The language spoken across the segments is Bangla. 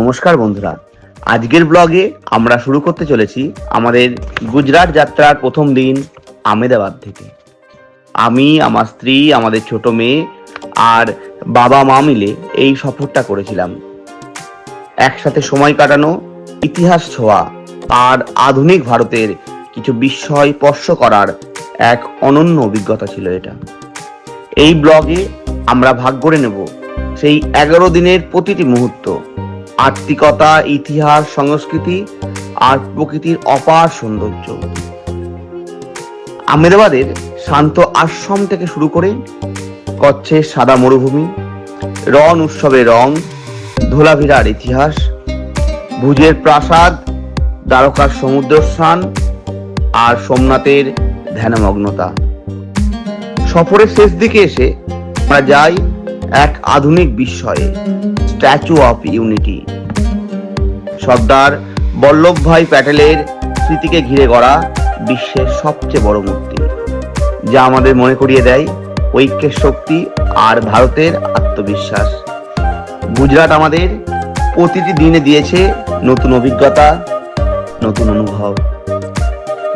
নমস্কার বন্ধুরা। আজকের ব্লগে আমরা শুরু করতে চলেছি আমাদের গুজরাট যাত্রার প্রথম দিন আমেদাবাদ থেকে। আমি, আমার স্ত্রী, আমাদের ছোট মেয়ে আর বাবা, মা মিলে এই সফরটা করেছিলাম। একসাথে সময় কাটানো, ইতিহাস ছোঁয়া আর আধুনিক ভারতের কিছু বিস্ময় স্পর্শ করার এক অনন্য অভিজ্ঞতা ছিল এটা। এই ব্লগে আমরা ভাগ করে নেব সেই এগারো দিনের প্রতিটি মুহূর্ত আত্মিকতা, ইতিহাস, সংস্কৃতি আর প্রকৃতির অপার সৌন্দর্য। আহমেদাবাদের শান্ত আশ্রম থেকে শুরু করে কচ্ছের সাদা মরুভূমি রন উৎসবের রং ধোলাভিরার ইতিহাস, ভুজের প্রাসাদ, দ্বারকার সমুদ্র স্নান আর সোমনাথের ধ্যানমগ্নতা। সফরের শেষ দিকে এসে আমরা যাই এক আধুনিক বিস্ময়ে Statue of Unity Sardar Vallabhbhai প্যাটেলের স্মৃতিকে ঘিরে গড়া বিশ্বের সবচেয়ে বড় মূর্তি, যা আমাদের মনে করিয়ে দেয় ঐক্যের শক্তি আর ভারতের আত্মবিশ্বাস। গুজরাট আমাদের প্রতিটি দিনে দিয়েছে নতুন অভিজ্ঞতা, নতুন অনুভব।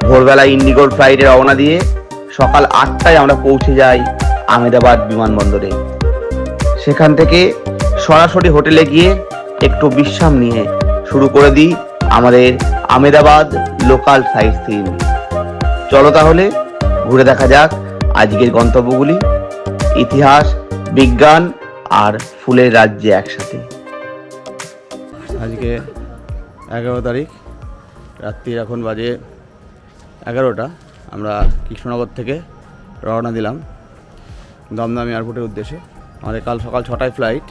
ভোরবেলা ইন্ডিগোর ফ্লাইটে রওনা দিয়ে সকাল আটটায় আমরা পৌঁছে যাই আহমেদাবাদ বিমানবন্দরে। সেখান থেকে সরাসরি হোটেলে গিয়ে একটু বিশ্রাম নিয়ে শুরু করে দিই আমাদের আমেদাবাদ লোকাল সাইট সিন। চলো তাহলে, ঘুরে দেখা যাক আজকের গন্তব্যগুলি, ইতিহাস, বিজ্ঞান আর ফুলের রাজ্যে একসাথে। আজকে এগারো তারিখ, রাত্রির এখন বাজে এগারোটা। আমরা কৃষ্ণনগর থেকে রওনা দিলাম দমদম এয়ারপোর্টের উদ্দেশ্যে। আমাদের কাল সকাল ছটায় ফ্লাইট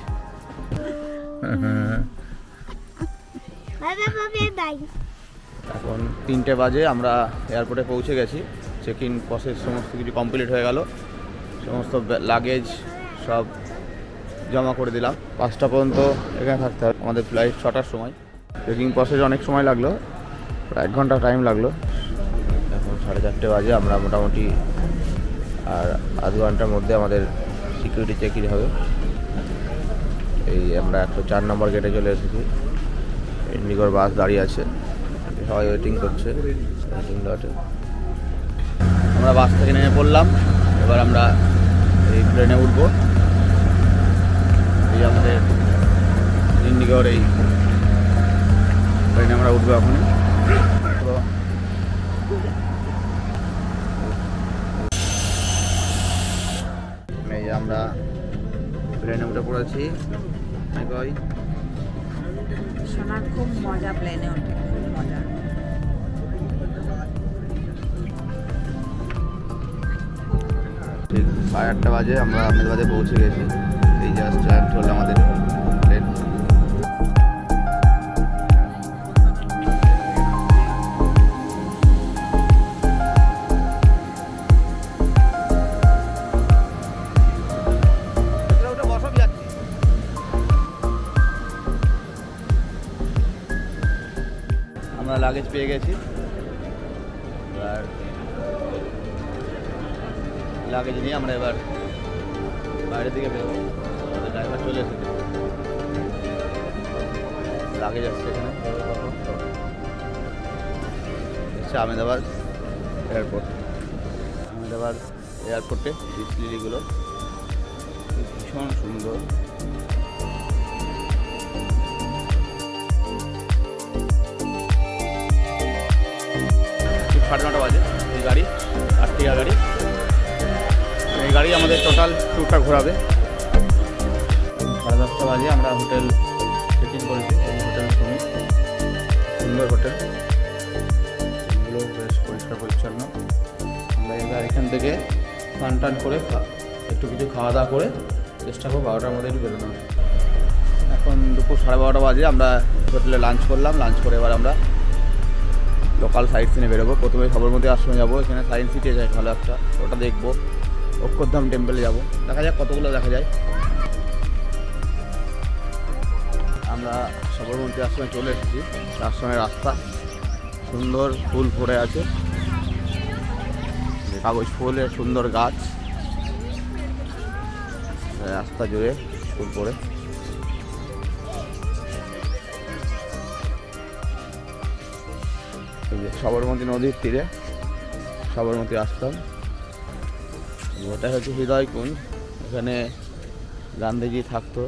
এখন তিনটে বাজে আমরা এয়ারপোর্টে পৌঁছে গেছি। চেক ইন প্রসেস সমস্ত কিছু কমপ্লিট হয়ে গেল। সমস্ত লাগেজ সব জমা করে দিলাম। পাঁচটা পর্যন্ত এখানে থাকতে হবে আমাদের ফ্লাইট ছটার সময়। চেকিং প্রসেস অনেক সময় লাগল প্রায় এক ঘণ্টা টাইম লাগল। এখন সাড়ে চারটে বাজে আমরা মোটামুটি আর আধ ঘণ্টার মধ্যে আমাদের সিকিউরিটি চেক হবে। এই আমরা একশো চার নম্বর গেটে চলে এসেছি। ইন্ডিগোর বাস দাঁড়িয়ে আছে। সবাই ওয়েটিং করছে। ওয়েটিং আমরা বাস থেকে নেমে পড়লাম। এবার আমরা এই প্লেনে উঠবো। এই আমাদের ইন্ডিগোর এই প্লেনে আমরা উঠবো এখন তো এই যে আমরা প্লেনে উঠে পড়েছি। খুব মজা প্লেনে ওঠে খুব মজা। ঠিক সাড়ে আটটা বাজে আমরা আহমেদাবাদে পৌঁছে গেছি। এই জাস্ট জয়েন্ট হলো আমাদের। লাগেজ পেয়ে গেছি। আর লাগেজ নিয়ে আমরা এবার বাইরের দিকে বেরোবো। আমাদের ড্রাইভার চলে এসেছে। লাগেজ আসছে এখানে। হচ্ছে আহমেদাবাদ এয়ারপোর্ট আহমেদাবাদ এয়ারপোর্টে ডিসলিলিগুলো ভীষণ সুন্দর। সাড়ে নটা বাজে এই গাড়ি, আটটিকা গাড়ি। এই গাড়ি আমাদের টোটাল ট্যুরটা ঘোরাবে। সাড়ে দশটা বাজে আমরা হোটেল চেক করেছি, এই হোটেল সুমি সুন্দর হোটেল এগুলো বেশ পরিষ্কার পরিচ্ছন্ন। আমরা এবার এখান থেকে স্নান টান করে একটু কিছু খাওয়া দাওয়া করে চেষ্টা করব বারোটার মধ্যে একটু বেরোনো এখন দুপুর সাড়ে বারোটা বাজে, আমরা হোটেলে লাঞ্চ করলাম লাঞ্চ করে এবার আমরা লোকাল সাইট সিনে বেরোবো। প্রথমে সবরমতী আশ্রমে যাব, এখানে সায়েন্স সিটি যায় ভালো একটা, ওটা দেখব। অক্ষরধাম টেম্পলে যাব। দেখা যাক কতগুলো দেখা যায়। আমরা সবরমতী আশ্রমে চলে এসেছি। আশ্রমের রাস্তা সুন্দর, ফুল ভরে আছে। কাগজ ফুলের সুন্দর গাছ। রাস্তা জুড়ে ফুল পড়ে সবরমতী নদীর তীরে সবরমতী আশ্রম। ওটা হচ্ছে হৃদয়কুঞ্জ এখানে গান্ধীজি থাকতো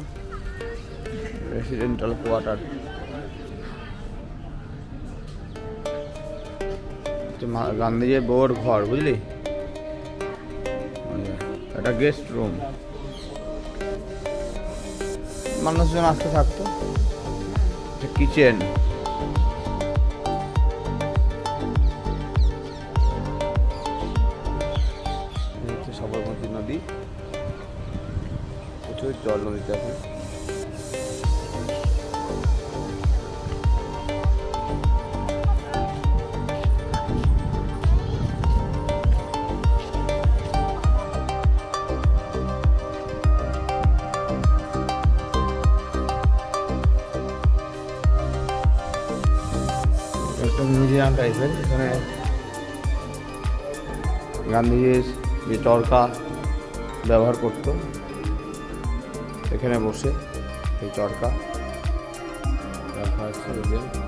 রেসিডেন্টাল কোয়ার্টার গান্ধীজির বউর ঘর বুঝলি? যে, এটা গেস্ট রুম মানুষজন আসতে থাকতো। কিচেন প্রচুর জল নদীতে এখন মিউজিয়াম টাইপের এখানে গান্ধীজির যে চরকা ব্যবহার করতো। এখানে বসে এই চরকা রাখা আছে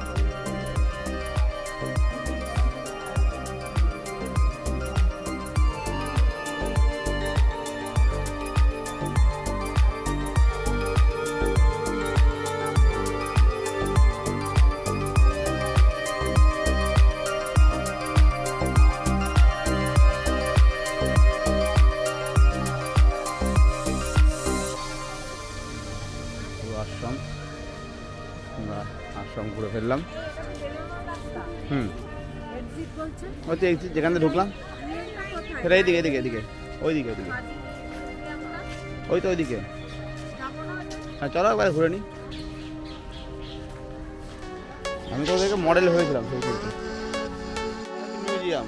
আমরা আশ্রম ঘুরে ফেললাম। হুম। যেখান থেকে ঢুকলাম। সেটা এইদিকে এদিকে এদিকে ওইদিকে ওইদিকে। ওই তো ওইদিকে। হ্যাঁ চলো একবার ঘুরে নি। আমি তো ওদেরকে মডেল হয়েছিলাম মিউজিয়াম।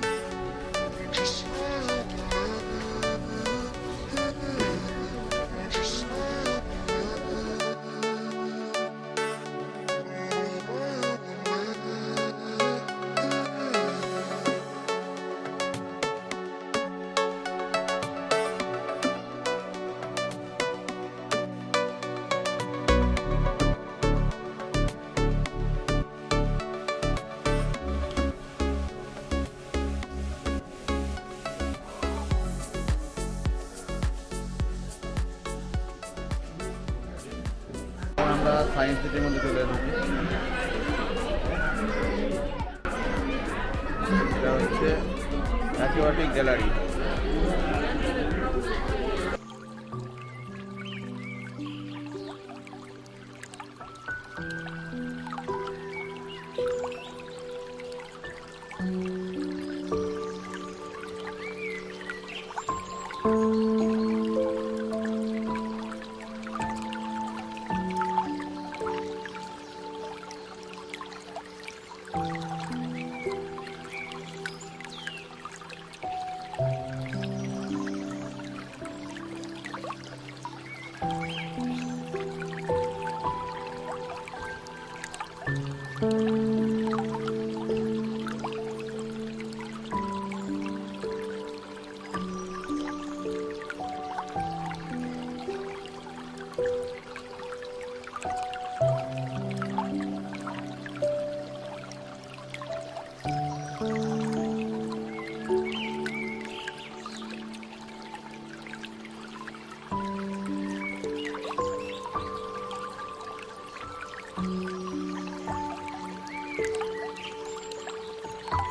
সায়েন্স সিটির মধ্যে চলে এসেছি এটা হচ্ছে অ্যাকিওয়াটিক গ্যালারি।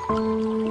Música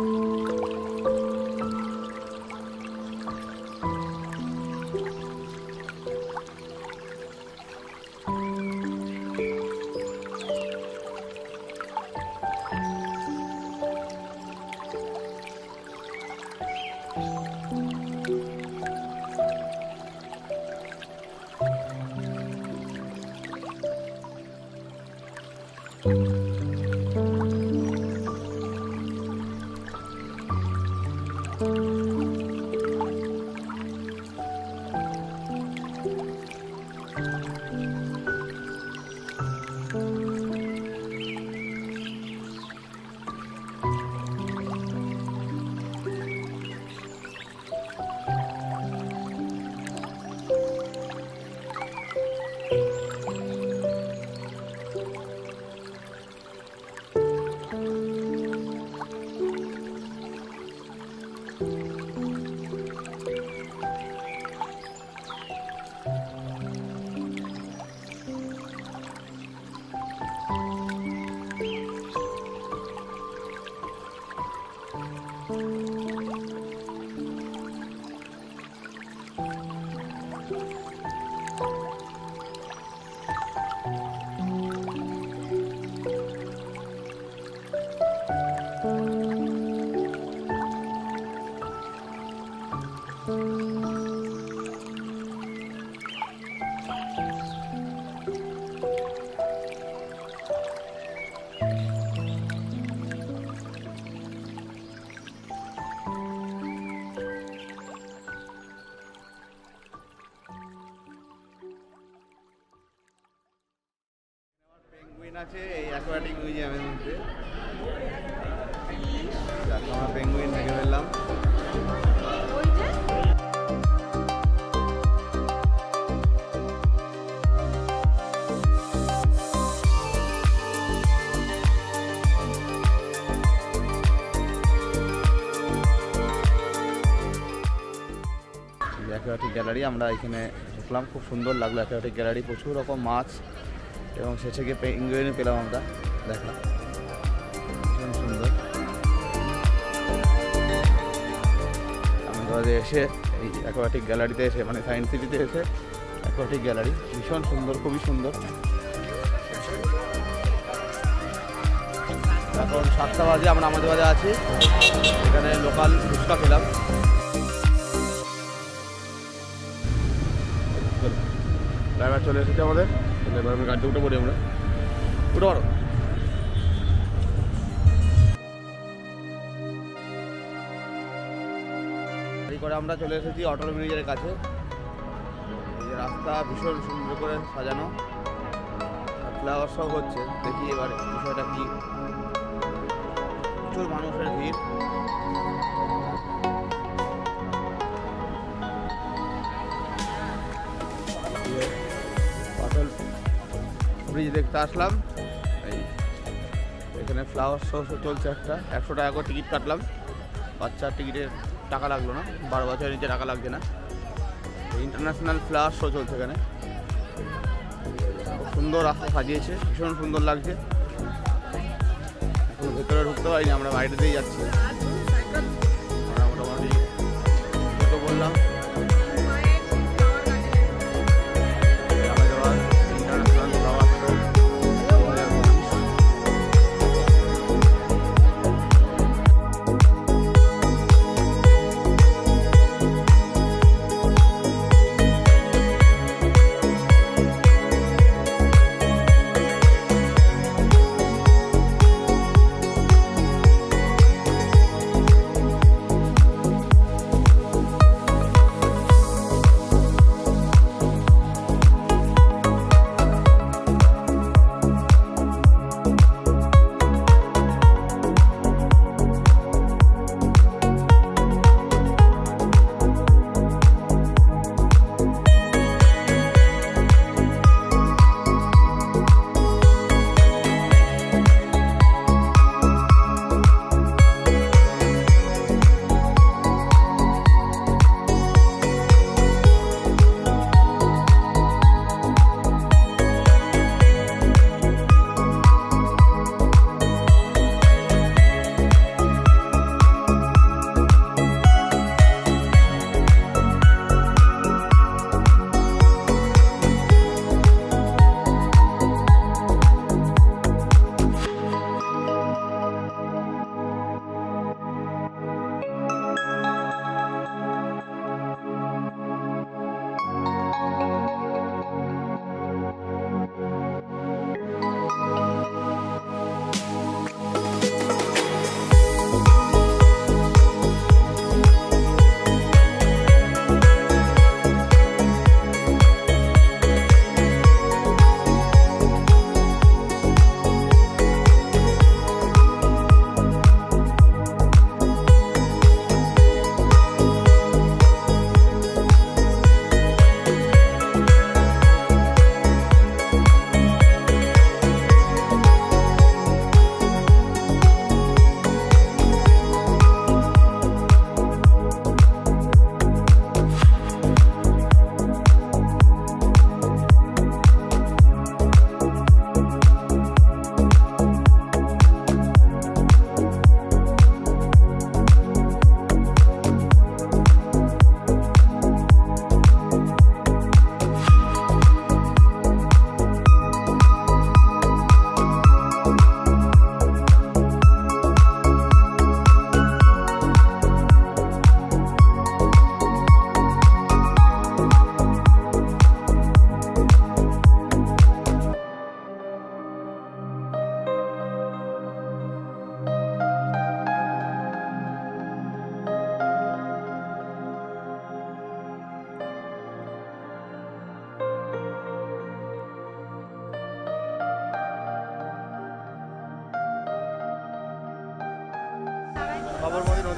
মধ্যে আমরা পেঙ্গুইন দেখে ফেললাম গ্যালারি আমরা এখানে ঢুকলাম খুব সুন্দর লাগল অ্যাকোয়াটিক গ্যালারি প্রচুর রকম মাছ এবং শেষে গিয়ে পেঙ্গুইন পেলাম আমরা। দেখা সুন্দর। আমাদের এসে এই অ্যাকোয়াটিক গ্যালারিতে এসে মানে সায়েন্স সিটিতে এসে অ্যাকোয়াটিক গ্যালারি ভীষণ সুন্দর খুবই সুন্দর। এখন সাতটা বাজে আমরা আমাদের বাজে আছি। এখানে লোকাল ফুচকা খেলাম। ড্রাইভার চলে এসেছে আমাদের। এবার আমি গাড়িতে উঠে পড়ি আমরা। উঠে পারো করে আমরা চলে এসেছি অটল ব্রিজের কাছে। রাস্তা ভীষণ সুন্দর করে সাজানো। ফ্লাওয়ার শো হচ্ছে, দেখি এবার বিষয়টা কি। প্রচুর মানুষের ভিড়। অটল ব্রিজ দেখতে আসলাম। এখানে ফ্লাওয়ার শো চলছে একটা। একশো টাকা করে টিকিট কাটলাম। বাচ্চার টিকিটের টাকা লাগল না, বারো বছরের নিচে টাকা লাগছে না। ইন্টারন্যাশনাল ফ্লাওয়ার শো চলছে এখানে। সুন্দর রাস্তা সাজিয়েছে, ভীষণ সুন্দর লাগছে। এখন ভেতরে ঢুকতে পারিনি, আমরা বাইরে দিয়ে যাচ্ছি। আমরা মোটামুটি বললাম।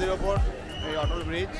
নদীর ওপর এই অটল ব্রিজ।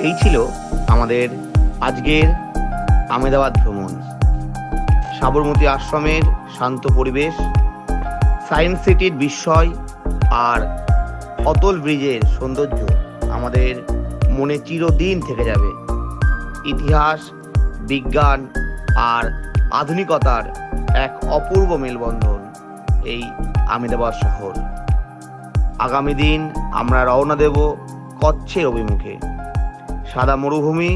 এই ছিল আমাদের আজকের আমেদাবাদ ভ্রমণ। সাবরমতী আশ্রমের শান্ত পরিবেশ, সায়েন্স সিটির বিস্ময় আর অতল ব্রিজের সৌন্দর্য আমাদের মনে চিরদিন থেকে যাবে। ইতিহাস, বিজ্ঞান আর আধুনিকতার এক অপূর্ব মেলবন্ধন এই আমেদাবাদ শহর। আগামী দিন আমরা রওনা দেব কচ্ছের অভিমুখে। সাদা মরুভূমি,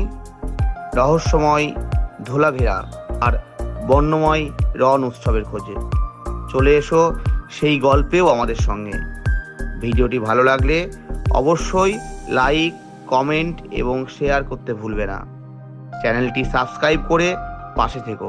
রহস্যময় ধোলাভেরা আর বর্ণময় রণ উৎসবের খোঁজে। চলে এসো সেই গল্পেও আমাদের সঙ্গে। ভিডিওটি ভালো লাগলে অবশ্যই লাইক, কমেন্ট এবং শেয়ার করতে ভুলবে না। চ্যানেলটি সাবস্ক্রাইব করে পাশে থেকো।